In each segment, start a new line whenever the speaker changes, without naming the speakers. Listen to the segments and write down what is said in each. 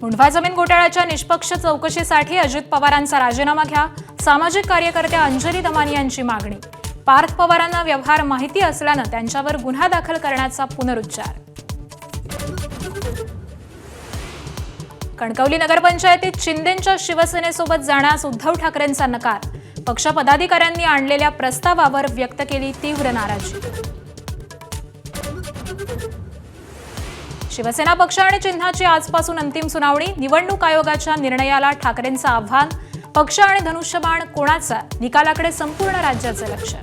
मुंढवा जमीन घोटाळ्याच्या निष्पक्ष चौकशीसाठी अजित पवारांचा राजीनामा घ्या. सामाजिक कार्यकर्त्या अंजली दमानी यांची मागणी. पार्थ पवारांना व्यवहार माहिती असल्यानं त्यांच्यावर गुन्हा दाखल करण्याचा पुनरुच्चार. कणकवली नगरपंचायतीत शिंदेंच्या शिवसेनेसोबत जाण्यास उद्धव ठाकरेंचा नकार. पक्ष पदाधिकाऱ्यांनी आणलेल्या प्रस्तावावर व्यक्त केली तीव्र नाराजी. शिवसेना पक्ष आणि चिन्हाची आजपासून अंतिम सुनावणी निवडणूक आयोगाच्या निर्णयाला ठाकरेंचं आव्हान पक्ष आणि धनुष्यबाण कोणाचा? निकालाकडे संपूर्ण राज्याचं लक्ष.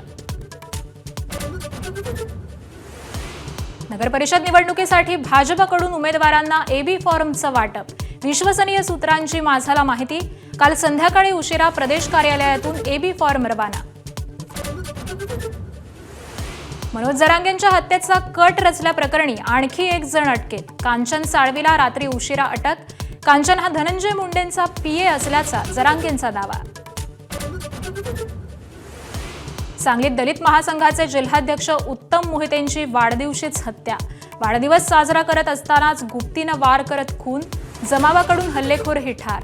नगरपरिषद निवडणुकीसाठी भाजपकडून उमेदवारांना एबी फॉर्मचं वाटप. विश्वसनीय सूत्रांची माझाला माहिती. काल संध्याकाळी उशिरा प्रदेश कार्यालयातून एबी फॉर्म रवाना. मनोज जरांगेंच्या हत्येचा कट रचल्याप्रकरणी आणखी एक जण अटकेत. कांचन साळवीला रात्री उशिरा अटक. कांचन हा धनंजय मुंडेंचा पीए असल्याचा जरांगेंचा दावा. सांगलीत दलित महासंघाचे जिल्हाध्यक्ष उत्तम मोहितेंची वाढदिवशीच हत्या. वाढदिवस साजरा करत असतानाच गुप्तीनं वार करत खून. जमावाकडून हल्लेखोर ही ठार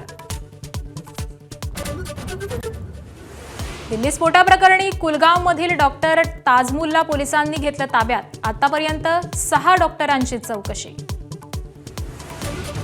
दिल्ली स्फोटाप्रकरणी कुलगावमधील डॉक्टर ताजमुल्ला पोलिसांनी घेतलं ताब्यात. आतापर्यंत सहा डॉक्टरांची चौकशी.